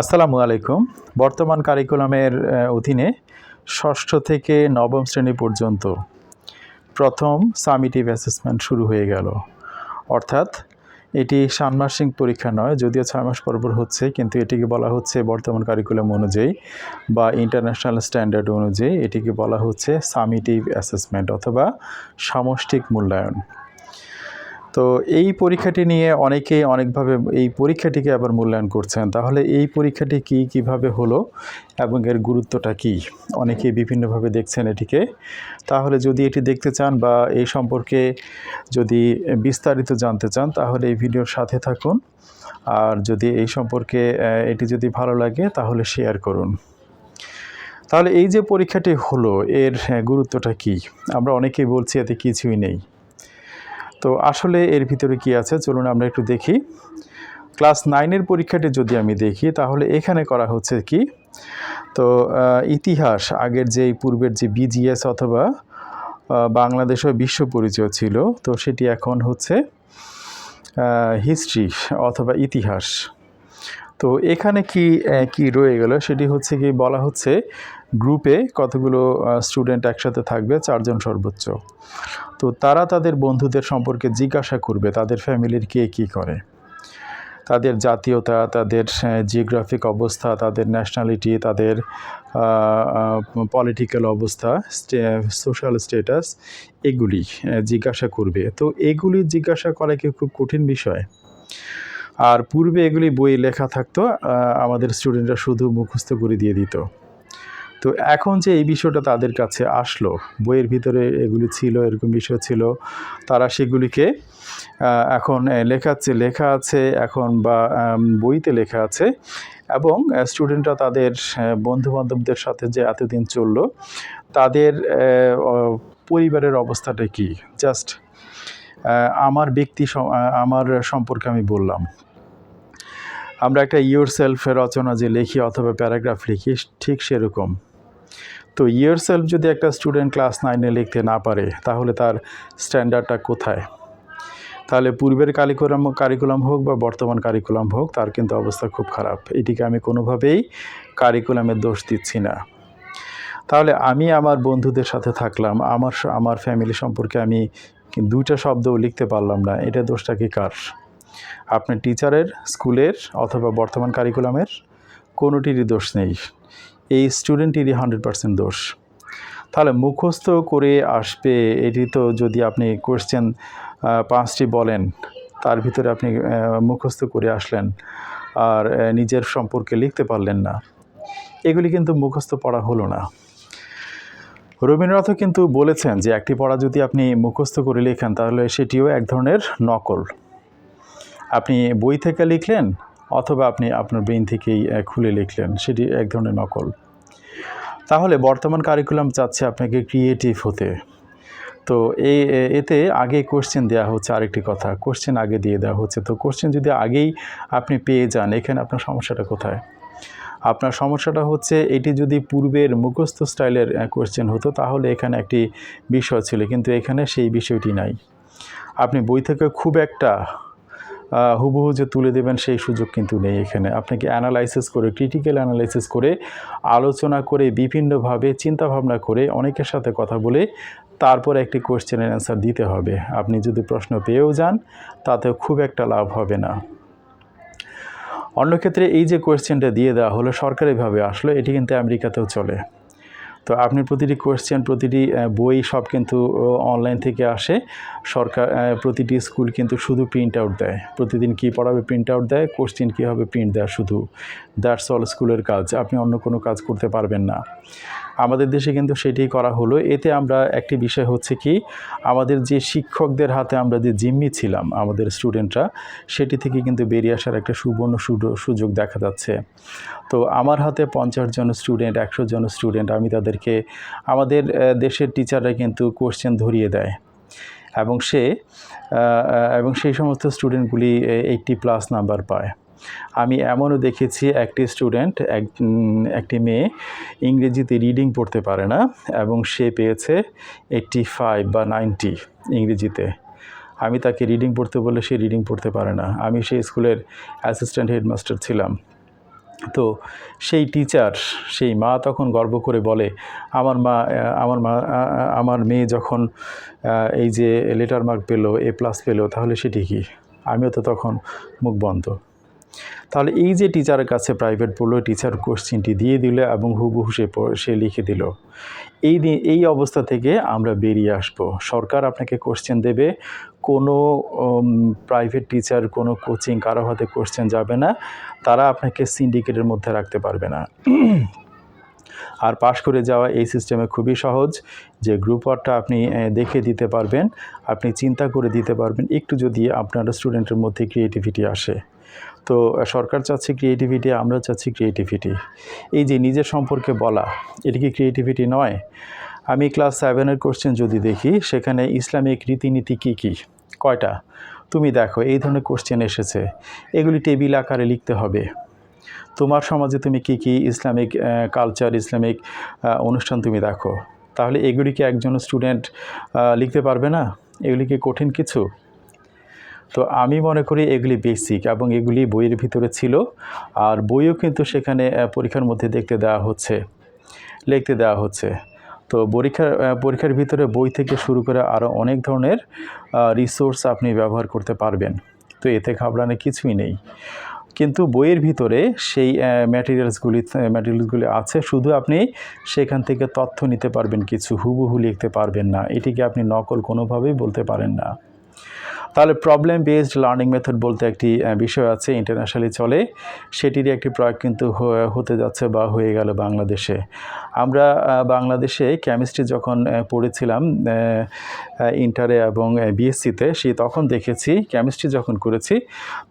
আসসালামু আলাইকুম। বর্তমান কারিকুলামের অধীনে ষষ্ঠ থেকে নবম শ্রেণি পর্যন্ত প্রথম সামিটিভ অ্যাসেসমেন্ট শুরু হয়ে গেল। অর্থাৎ এটি ষান্মাসিক পরীক্ষা নয়, যদিও ছয় মাস পর পর হচ্ছে, কিন্তু এটিকে বলা হচ্ছে বর্তমান কারিকুলাম অনুযায়ী বা ইন্টারন্যাশনাল স্ট্যান্ডার্ড অনুযায়ী এটিকে বলা হচ্ছে সামিটিভ অ্যাসেসমেন্ট অথবা সামষ্টিক মূল্যায়ন। তো এই পরীক্ষাটি নিয়ে অনেকেই অনেকভাবে এই পরীক্ষাটিকে আবার মূল্যায়ন করছেন। তাহলে এই পরীক্ষাটি কি কীভাবে হলো এবং এর গুরুত্বটা কি? অনেকেই বিভিন্নভাবে দেখছেন এটিকে। তাহলে যদি এটি দেখতে চান বা এই সম্পর্কে যদি বিস্তারিত জানতে চান, তাহলে এই ভিডিওর সাথে থাকুন। আর যদি এই সম্পর্কে এটি যদি ভালো লাগে, তাহলে শেয়ার করুন। তাহলে এই যে পরীক্ষাটি হলো, এর গুরুত্বটা কি? আমরা অনেকেই বলছি এতে কিছুই নেই। তো আসলে এর ভিতরে কি আছে? চলুন আমরা একটু দেখি। ক্লাস নাইনের পরীক্ষাটি যদি আমি দেখি, তাহলে এখানে করা হচ্ছে কি? তো ইতিহাস আগের যে পূর্বের যে বিজিএস অথবা বাংলাদেশ বিশ্ব পরিচয় ছিল, তো সেটি এখন হচ্ছে হিস্ট্রি অথবা ইতিহাস। তো এখানে কি কি রয়ে গেল? সেটি হচ্ছে কি, বলা হচ্ছে গ্রুপে কতগুলো স্টুডেন্ট একসাথে থাকবে, চারজন সর্বোচ্চ। তো তারা তাদের বন্ধুদের সম্পর্কে জিজ্ঞাসা করবে, তাদের ফ্যামিলির কে কী করে? তাদের জাতীয়তা, তাদের জিওগ্রাফিক অবস্থা, তাদের ন্যাশনালিটি তাদের পলিটিক্যাল অবস্থা সোশ্যাল স্ট্যাটাস এগুলি জিজ্ঞাসা করবে। তো এগুলি জিজ্ঞাসা করা কি খুব কঠিন বিষয়? আর পূর্বে এগুলি বই লেখা থাকতো আমাদের স্টুডেন্টরা শুধু মুখস্থ করে দিয়ে দিত। তো এখন যে এই বিষয়টা তাদের কাছে আসলো, বইয়ের ভিতরে এগুলি ছিল, এরকম বিষয় ছিল, তারা সেগুলিকে এখন লেখাচ্ছে, লেখা আছে এখন বা বইতে লেখা আছে এবং স্টুডেন্টরা তাদের বন্ধু বান্ধবদের সাথে যে এতদিন চলল, তাদের পরিবারের অবস্থাটা কি? জাস্ট আমার ব্যক্তি আমার সম্পর্কে আমি বললাম। আমরা একটা ইয়োর সেলফের রচনা যে লিখি অথবা প্যারাগ্রাফ লিখি, ঠিক সেরকম। তো ইয়োর সেলফ যদি একটা স্টুডেন্ট ক্লাস নাইনে লিখতে না পারে, তাহলে তার স্ট্যান্ডার্ডটা কোথায়? তাহলে পূর্বের কারিকুলাম কারিকুলাম হোক বা বর্তমান কারিকুলাম হোক, তার কিন্তু অবস্থা খুব খারাপ। এটিকে আমি কোনোভাবেই কারিকুলামের দোষ দিচ্ছি না। তাহলে আমি আমার বন্ধুদের সাথে থাকলাম, আমার আমার ফ্যামিলি সম্পর্কে আমি দুইটা শব্দও লিখতে পারলাম না, এটা দোষটা কি কার? আপনার টিচারের, স্কুলের অথবা বর্তমান কারিকুলামের কোনোটিরই দোষ নেই। এই স্টুডেন্টেরই হান্ড্রেড পার্সেন্ট দোষ। তাহলে মুখস্থ করে আসবে, এটি তো যদি আপনি কোয়েশ্চেন পাঁচটি বলেন, তার ভিতরে আপনি মুখস্থ করে আসলেন, আর নিজের সম্পর্কে লিখতে পারলেন না। এগুলি কিন্তু মুখস্থ পড়া হলো না। রবীন্দ্রনাথও কিন্তু বলেছেন যে, একটি পড়া যদি আপনি মুখস্থ করে লেখেন, তাহলে সেটিও এক ধরনের নকল। আপনি বই থেকে লিখলেন অথবা আপনি আপনার ব্রেন থেকেই খুলে লিখলেন, সেটি এক ধরনের নকল। তাহলে বর্তমান কারিকুলাম চাচ্ছে আপনাকে ক্রিয়েটিভ হতে। তো এই এতে আগে কোশ্চেন দেওয়া হচ্ছে আরেকটি কথা কোশ্চেন আগে দিয়ে দেওয়া হচ্ছে। তো কোশ্চেন যদি আগেই আপনি পেয়ে যান, এখানে আপনার সমস্যাটা কোথায়? আপনার সমস্যাটা হচ্ছে এটি যদি পূর্বের মুখস্থ স্টাইলের কোশ্চেন হতো, তাহলে এখানে একটি বিষয় ছিল, কিন্তু এখানে সেই বিষয়টি নাই। আপনি বই থেকে খুব একটা হুবহু যে তুলে দেবেন সেই সুযোগ কিন্তু নেই এখানে। আপনাকে অ্যানালাইসিস করে ক্রিটিক্যাল অ্যানালাইসিস করে, আলোচনা করে, বিভিন্নভাবে চিন্তাভাবনা করে, অনেকের সাথে কথা বলে তারপর একটি কোশ্চেনের অ্যান্সার দিতে হবে। আপনি যদি প্রশ্ন পেয়েও যান তাতে খুব একটা লাভ হবে না। অন্য ক্ষেত্রে এই যে কোয়েশ্চেনটা দিয়ে দেওয়া হলো, সরকারিভাবে আসলো, এটি কিন্তু আমেরিকাতেও চলে। তো আপনি প্রতিটি কোয়েশ্চেন প্রতিটি বই সব কিন্তু অনলাইন থেকে আসে। সরকার প্রতিটি স্কুল কিন্তু শুধু প্রিন্ট আউট দেয়। প্রতিদিন কি পড়াবে প্রিন্ট আউট দেয় কোশ্চেন কীভাবে প্রিন্ট দেয় শুধু। দ্যাটস অল স্কুলের কাজ। আপনি অন্য কোনো কাজ করতে পারবেন না। আমাদের দেশে কিন্তু সেটাই করা হলো। এতে আমরা একটি বিষয় হচ্ছে কি, আমাদের যে শিক্ষকদের হাতে আমরা যে জিম্মি ছিলাম আমাদের স্টুডেন্টরা, সেটি থেকে কিন্তু বেরিয়ে আসার একটা সুবর্ণ সুযোগ দেখা যাচ্ছে। তো আমার হাতে পঞ্চাশ জন স্টুডেন্ট, একশো জন স্টুডেন্ট, আমি তাদেরকে, আমাদের দেশের টিচাররা কিন্তু কোশ্চেন ধরিয়ে দেয়। এবং সে এবং সেই সমস্ত স্টুডেন্টগুলি এইটটি প্লাস নাম্বার পায়। আমি এমনও দেখেছি একটি স্টুডেন্ট এক একটি মেয়ে ইংরেজিতে রিডিং পড়তে পারে না এবং সে পেয়েছে এইটটি ফাইভ বা নাইনটি ইংরেজিতে। আমি তাকে রিডিং পড়তে বলে সে রিডিং পড়তে পারে না। আমি সেই স্কুলের অ্যাসিস্ট্যান্ট হেডমাস্টার ছিলাম। তো সেই টিচার সেই মা তখন গর্ব করে বলে, আমার মা আমার মা, আমার মেয়ে যখন এই যে লেটার মার্ক পেল এ প্লাস পেল, তাহলে সেটি কি আমিও তো তখন মুখ বন্ধ তাহলে এই যে টিচারের কাছে প্রাইভেট পড়ল টিচার কোশ্চিনটি দিয়ে দিল এবং হুবহু সে সে লিখে দিল। এই দিন এই অবস্থা থেকে আমরা বেরিয়ে আসব। সরকার আপনাকে কোশ্চেন দেবে, কোনো প্রাইভেট টিচার কোনো কোচিং কারও হাতে কোশ্চেন যাবে না, তারা আপনাকে সিন্ডিকেটের মধ্যে রাখতে পারবে না। আর পাশ করে যাওয়া এই সিস্টেমে খুবই সহজ যে গ্রুপ ওয়ার্কটা আপনি দেখে দিতে পারবেন, আপনি চিন্তা করে দিতে পারবেন, একটু যদি আপনার স্টুডেন্টের মধ্যে ক্রিয়েটিভিটি আসে। তো সরকার চাচ্ছে ক্রিয়েটিভিটি আমরা চাচ্ছি ক্রিয়েটিভিটি এই যে নিজের সম্পর্কে বলা, এটা কি ক্রিয়েটিভিটি নয়? আমি ক্লাস সেভেনের কোশ্চেন যদি দেখি, সেখানে ইসলামিক রীতিনীতি কী কী? কয়টা? তুমি দেখো, এই ধরনের কোশ্চেন এসেছে। এগুলি টেবিল আকারে লিখতে হবে। তোমার সমাজে তুমি কি কি ইসলামিক কালচার ইসলামিক অনুষ্ঠান তুমি দেখো? তাহলে এগুলি কি একজন স্টুডেন্ট লিখতে পারবে না? এগুলি কি কঠিন কিছু? তো আমি মনে করি এগুলি বেসিক এবং এগুলি বইয়ের ভিতরে ছিল আর বইও কিন্তু সেখানে পরীক্ষার মধ্যে দেখতে দেওয়া হচ্ছে, লিখতে দেওয়া হচ্ছে। তো পরীক্ষার পরীক্ষার ভিতরে বই থেকে শুরু করে আরও অনেক ধরনের রিসোর্স আপনি ব্যবহার করতে পারবেন। তো এতে ঘাবড়ানোর কিছুই নেই। কিন্তু বইয়ের ভিতরে সেই ম্যাটেরিয়ালসগুলি ম্যাটেরিয়ালসগুলি আছে। শুধু আপনি সেখান থেকে তথ্য নিতে পারবেন, কিছু হুবহু লিখতে পারবেন না। এটিকে আপনি নকল কোনোভাবেই বলতে পারেন না। তাহলে প্রবলেম বেসড লার্নিং মেথড বলতে একটি বিষয় আছে ইন্টারন্যাশনালি চলে। সেটিরই একটি প্রয়োগ কিন্তু হতে যাচ্ছে বা হয়ে গেল বাংলাদেশে। আমরা বাংলাদেশে কেমিস্ট্রি যখন পড়েছিলাম ইন্টারে এবং বিএসসিতে সে তখন দেখেছি কেমিস্ট্রি যখন করেছি,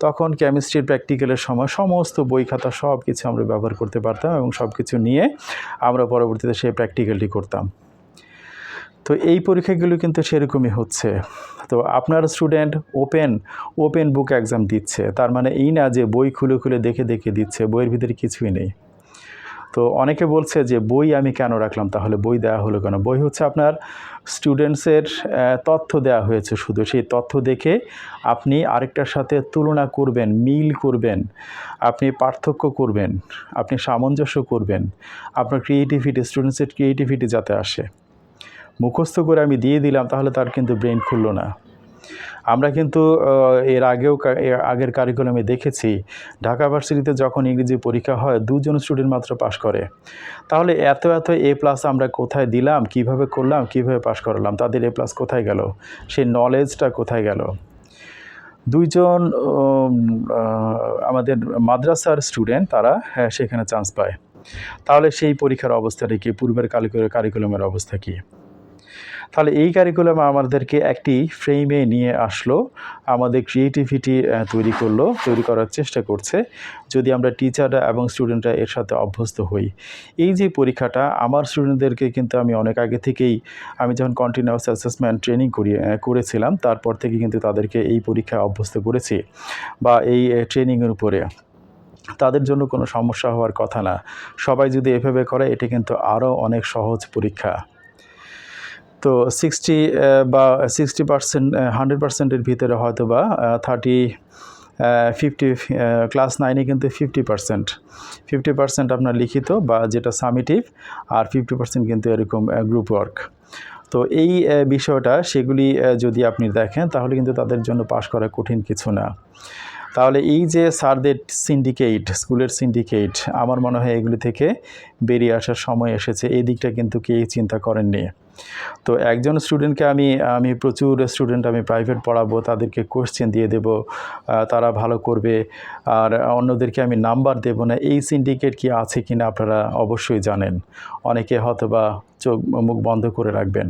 তখন কেমিস্ট্রির প্র্যাকটিক্যালের সময় সমস্ত বই খাতা সব কিছু আমরা ব্যবহার করতে পারতাম এবং সব কিছু নিয়ে আমরা পরবর্তীতে সেই প্র্যাকটিক্যালটি করতাম। তো এই পরীক্ষাগুলো কিন্তু সেরকমই হচ্ছে। তো আপনার student open open book exam দিচ্ছে। তার মানে এই না যে বই খুলে খুলে দেখে দেখে দিচ্ছে, বইয়ের ভিতরে কিছুই নেই। তো অনেকে বলছে যে বই আমি কেন রাখলাম? তাহলে বই দেওয়া হলো কেন? বই হচ্ছে আপনার স্টুডেন্টসের তথ্য দেওয়া হয়েছে শুধু। সেই তথ্য দেখে আপনি আরেকটার সাথে তুলনা করবেন, মিল করবেন, আপনি পার্থক্য করবেন, আপনি সামঞ্জস্য করবেন। আপনার ক্রিয়েটিভিটি স্টুডেন্টসের ক্রিয়েটিভিটি যাতে আসে। মুখস্থ করে আমি দিয়ে দিলাম তাহলে তার কিন্তু ব্রেন খুললো না। আমরা কিন্তু এর আগেও আগের কারিকুলামে দেখেছি ঢাকা ভার্সিটিতে যখন ইংরেজি পরীক্ষা হয় দুজন স্টুডেন্ট মাত্র পাশ করে। তাহলে এত এত এ প্লাস আমরা কোথায় দিলাম কীভাবে করলাম কীভাবে পাশ করালাম তাদের এ প্লাস কোথায় গেল? সেই নলেজটা কোথায় গেল? দুইজন আমাদের মাদ্রাসার স্টুডেন্ট তারা হ্যাঁ, সেখানে চান্স পায়। তাহলে সেই পরীক্ষার অবস্থাটা কি? পূর্বের কারিকুলামের অবস্থা কি? তাহলে এই কারিকুলাম আমাদেরকে একটি ফ্রেমে নিয়ে আসলো। আমাদের ক্রিয়েটিভিটি তৈরি করল, তৈরি করার চেষ্টা করছে। যদি আমরা টিচাররা এবং স্টুডেন্টরা এর সাথে অভ্যস্ত হই। এই যে পরীক্ষাটা, আমার স্টুডেন্টদেরকে কিন্তু আমি অনেক আগে থেকেই, আমি যখন কন্টিনিউয়াস অ্যাসেসমেন্ট ট্রেনিং করি করেছিলাম, তারপর থেকে কিন্তু তাদেরকে এই পরীক্ষায় অভ্যস্ত করেছি বা এই ট্রেনিংয়ের উপরে। তাদের জন্য কোনো সমস্যা হওয়ার কথা না। সবাই যদি এভাবে করে, এটা কিন্তু আরও অনেক সহজ পরীক্ষা। তো সিক্সটি বা সিক্সটি পার্সেন্ট হান্ড্রেড পার্সেন্টের ভিতরে হয়তো বা থার্টি ফিফটি ক্লাস নাইনে কিন্তু ফিফটি পার্সেন্ট ফিফটি পার্সেন্ট আপনার লিখিত বা যেটা সামিটিভ আর ফিফটি পার্সেন্ট কিন্তু এরকম গ্রুপ ওয়ার্ক তো এই বিষয়টা সেগুলি যদি আপনি দেখেন, তাহলে কিন্তু তাদের জন্য পাশ করা কঠিন কিছু না। তাহলে এই যে সারদের সিন্ডিকেট স্কুলের সিন্ডিকেট আমার মনে হয় এগুলি থেকে বেরিয়ে আসার সময় এসেছে। এই দিকটা কিন্তু কেউ চিন্তা করেননি। তো একজন স্টুডেন্টকে আমি আমি প্রচুর স্টুডেন্ট আমি প্রাইভেট পড়াবো, তাদেরকে কোশ্চেন দিয়ে দেব তারা ভালো করবে, আর অন্যদেরকে আমি নাম্বার দেব না, এই সিন্ডিকেট কি আছে কি না আপনারা অবশ্যই জানেন। অনেকে হয়তো বা চোখ, মুখ বন্ধ করে রাখবেন।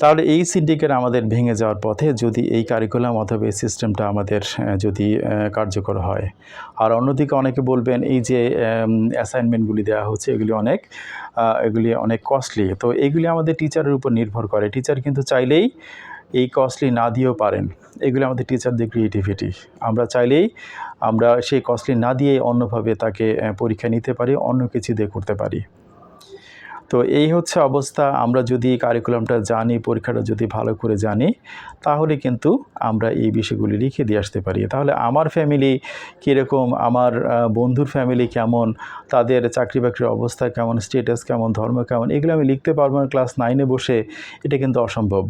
তাহলে এই সিন্ডিকেট আমাদের ভেঙে যাওয়ার পথে যদি এই কারিকুলাম অথবা এই সিস্টেমটা আমাদের যদি কার্যকর হয়। আর অন্যদিকে অনেকে বলবেন, এই যে অ্যাসাইনমেন্টগুলি দেওয়া হচ্ছে, এগুলি অনেক এগুলি অনেক কস্টলি তো এগুলি আমাদের টিচারের উপর নির্ভর করে। টিচার কিন্তু চাইলেই এই কস্টলি না দিয়েও পারেন। এগুলি আমাদের টিচারদের ক্রিয়েটিভিটি আমরা চাইলেই আমরা সেই কস্টলি না দিয়ে অন্যভাবে তাকে পরীক্ষা নিতে পারি, অন্য কিছু দিয়ে করতে পারি। তো এই হচ্ছে অবস্থা। আমরা যদি কারিকুলামটা জানি, পরীক্ষাটা যদি ভালো করে জানি, তাহলে কিন্তু আমরা এই বিষয়গুলি লিখে দিয়ে আসতে পারি। তাহলে আমার ফ্যামিলি কীরকম, আমার বন্ধুর ফ্যামিলি কেমন, তাদের চাকরি বাকরির অবস্থা কেমন স্টেটাস কেমন, ধর্ম কেমন, এগুলো আমি লিখতে পারব না ক্লাস নাইনে বসে। এটা কিন্তু অসম্ভব।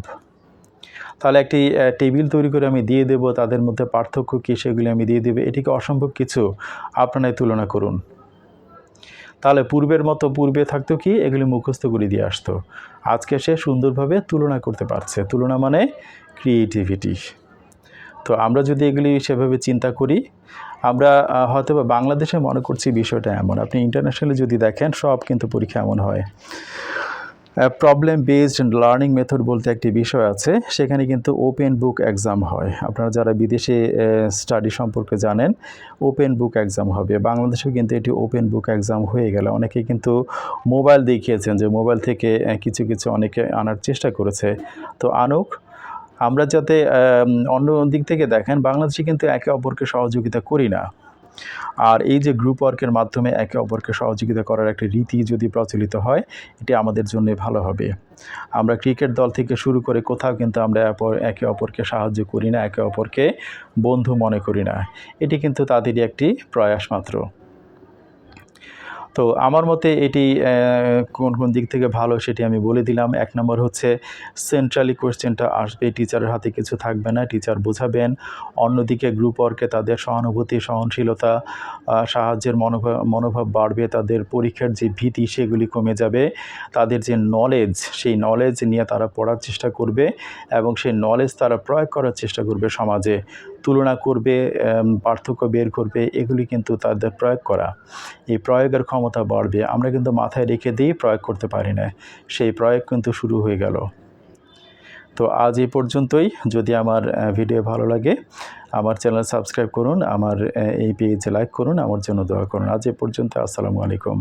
তাহলে একটি টেবিল তৈরি করে আমি দিয়ে দেবো, তাদের মধ্যে পার্থক্য কী সেগুলি আমি দিয়ে দেবো, এটিকে অসম্ভব কিছু আপনারাই তুলনা করুন। তাহলে পূর্বের মতো পূর্বে থাকতো কি? এগুলি মুখস্থ করে দিয়ে আসতো। আজকে সে সুন্দরভাবে তুলনা করতে পারছে। তুলনা মানে ক্রিয়েটিভিটি তো আমরা যদি এগুলি সেভাবে চিন্তা করি, আমরা হয়তো বা বাংলাদেশে মনে করছি বিষয়টা এমন। আপনি ইন্টারন্যাশনালি যদি দেখেন, সব কিন্তু পরীক্ষা এমন হয়। প্রবলেম বেসড লার্নিং মেথড বলতে একটি বিষয় আছে, সেখানে কিন্তু ওপেন বুক এক্সাম হয়। আপনারা যারা বিদেশে স্টাডি সম্পর্কে জানেন ওপেন বুক এক্সাম হবে। বাংলাদেশেও কিন্তু এটি ওপেন বুক এক্সাম হয়ে গেল। অনেকে কিন্তু মোবাইল দেখিয়েছেন যে মোবাইল থেকে কিছু কিছু অনেকে আনার চেষ্টা করেছে। তো আনুক, আমরা যাতে অন্য দিক থেকে দেখেন, বাংলাদেশে কিন্তু একে অপরকে সহযোগিতা করি না। আর এই যে গ্রুপ ওয়ার্কের মাধ্যমে একে অপরকে সহযোগিতা করার একটা রীতি যদি প্রচলিত হয়, এটি আমাদের জন্য ভালো হবে। আমরা ক্রিকেট দল থেকে শুরু করে কোথাও কিন্তু আমরা একে অপরকে সাহায্য করি না, একে অপরকে বন্ধু মনে করি না। এটি কিন্তু তাদেরই একটি প্রয়াস মাত্র। তো আমার মতে এটি কোন কোন দিক থেকে ভালো সেটি আমি বলে দিলাম। এক নম্বর হচ্ছে সেন্ট্রালি কোয়েশ্চেনটা আসবে টিচারের হাতে কিছু থাকবে না টিচার বোঝাবেন। অন্যদিকে গ্রুপ ওয়ার্কে তাদের সহানুভূতি, সহনশীলতা সাহায্যের মনোভাব মনোভাব বাড়বে, তাদের পরীক্ষার যে ভীতি সেগুলি কমে যাবে। তাদের যে নলেজ সেই নলেজ নিয়ে তারা পড়ার চেষ্টা করবে এবং সেই নলেজ তারা প্রয়োগ করার চেষ্টা করবে সমাজে। তুলনা করবে পার্থক্য বের করবে, এগুলি কিন্তু তাদের প্রয়োগ করা। এই প্রয়োগের ক্ষমতা বাড়বে। আমরা কিন্তু মাথায় রেখে দিয়ে প্রয়োগ করতে পারি না সেই প্রয়োগ কিন্তু শুরু হয়ে গেল। তো আজ এই পর্যন্তই। যদি আমার ভিডিও ভালো লাগে, আমার চ্যানেল সাবস্ক্রাইব করুন, আমার এই পেজে লাইক করুন, আমার জন্য দোয়া করুন। আজ এ পর্যন্ত, আসসালামু আলাইকুম।